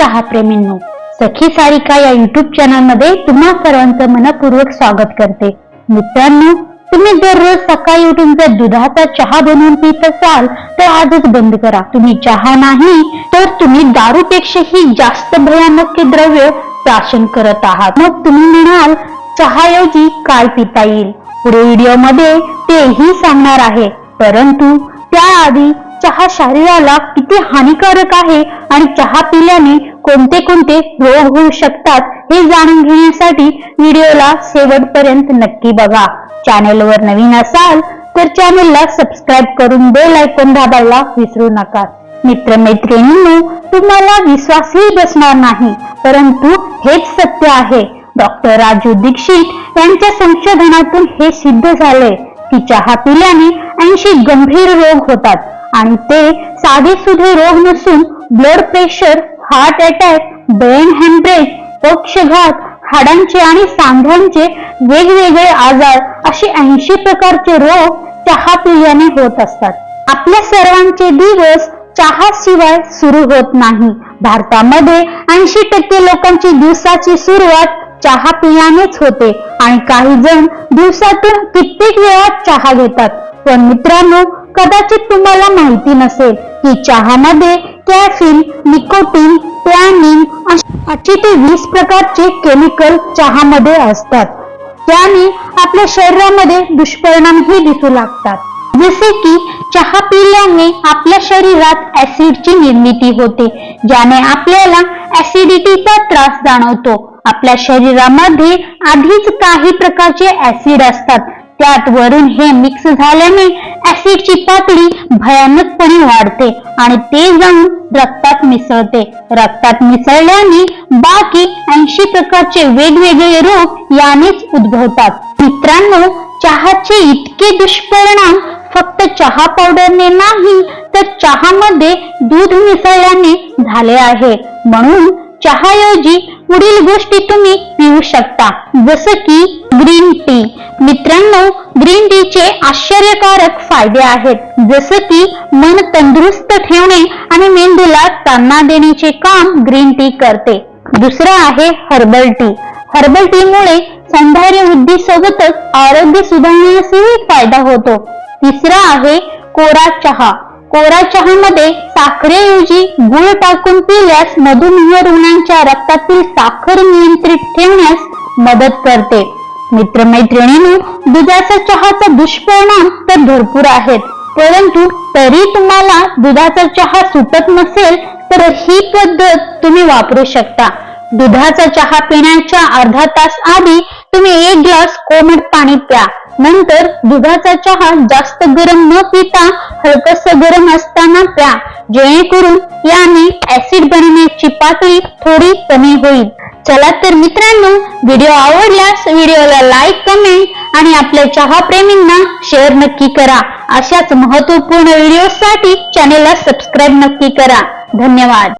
चहाप्रेमींनो सखी सारिका या युट्यूब चॅनलमध्ये तुम्हा सर्वांचं मनपूर्वक स्वागत करते. मित्रांनो तुम्ही दररोज सकाळी उठून जर दुधाचा चहा बनवून पित असाल तर आजच बंद करा. तुम्ही चहा नाही तर तुम्ही दारूपेक्षाही जास्त भयानक द्रव्य प्राशन करत आहात. मग तुम्ही म्हणाल चहाऐवजी काय पिता येईल? पुढे व्हिडिओमध्ये तेही सांगणार आहे. परंतु त्याआधी चहा शरीराला किती हानिकारक आहे आणि चहा पिल्याने कोणते कोणते रोग होऊ शकतात हे जाणून घेण्यासाठी व्हिडिओला शेवटपर्यंत नक्की बघा. चॅनेलवर नवीन असाल तर चॅनेलला सबस्क्राईब करून बेल आयकॉन दाबायला विसरू नका. मित्रमैत्रिणींनो तुम्हाला विश्वासही बसणार नाही परंतु हेच सत्य आहे. डॉक्टर राजू दीक्षित यांच्या संशोधनातून हे सिद्ध झाले. की चहा पिल्याने ऐंशी गंभीर रोग होतात आणि ते साधे सुधे रोग नसून blood pressure heart attack brain haemorrhage पक्षघात हाडांचे आणि सांध्यांचे वेगवेगळे आजार असे ऐंशी प्रकारचे रोग चहा पिल्याने होत असतात. आपल्या सर्वांचे दिवस चहा शिवाय सुरू होत नाही. भारतामध्ये ऐंशी टक्के लोकांची दिवसाची सुरुवात चहा पिण्यानेच होते आणि काही जण दिवसातून कित्येक वेळा चहा घेतात. पण मित्रांनो कदाचित तुम्हाला माहिती नसेल की चहामध्ये कॅफिन निकोटीन टॅनिन अशी ते वीस प्रकारचे केमिकल चहामध्ये असतात. त्याने आपल्या शरीरामध्ये दुष्परिणामही दिसू लागतात. जसे की चहा पिल्याने आपल्या शरीरात ऍसिडची निर्मिती होते ज्याने आपल्याला ऍसिडिटीचा त्रास जाणवतो. आपल्या शरीरामध्ये आधीच काही प्रकारचे ऍसिड असतात त्यात वरून हे मिक्स झाल्याने ऍसिडची पातळी भयानकपणे वाढते आणि ते जाऊन रक्तात मिसळते. रक्तात मिसळल्याने बाकी ऐंशी प्रकारचे वेगवेगळे रोग यानेच उद्भवतात. मित्रांनो चहाचे इतके दुष्परिणाम फक्त चहा पावडरने नाही तर चहामध्ये दूध मिसळल्याने झाले आहे. म्हणून चहाऐवजी पुढील गोष्टी तुम्ही पिऊ शकता. जसं की ग्रीन टी मित्रांनो ग्रीन टीचे आश्चर्यकारक फायदे आहेत. जसं की मन तंदुरुस्त ठेवणे आणि मेंदूला चालना देण्याचे काम ग्रीन टी करते. दुसरं आहे हर्बल टी हर्बल टी मुळे सौंदर्य वृद्धी सोबतच आरोग्य सुधारण्यासही फायदा होतो. तिसरा आहे कोरा चहा. कोरा चहामध्ये साखरेऐवजी गुळ टाकून पिल्यास मधुमेह रुग्णांच्या रक्तातील साखर नियंत्रित ठेवण्यास मदत करते. मित्रमैत्रिणींनो दुधाचा चहाचा दुष्परिणाम तर भरपूर आहेत. परंतु तरी तुम्हाला दुधाचा चहा सुटत नसेल तर ही पद्धत तुम्ही वापरू शकता. दुधाचा चहा पिण्याच्या अर्धा तास आधी तुम्ही एक ग्लास कोमट पाणी प्या. नंतर दुधाचा चहा जास्त गरम न पिता हलकस गरम असताना प्या. जेणेकरून याने ऍसिड बनण्याची पातळी थोडी कमी होईल. चला तर मित्रांनो व्हिडिओ आवडल्यास व्हिडिओला लाईक कमेंट आणि आपल्या चहा प्रेमींना शेअर नक्की करा. अशाच महत्त्वपूर्ण व्हिडिओसाठी चॅनेलला सबस्क्राईब नक्की करा. धन्यवाद.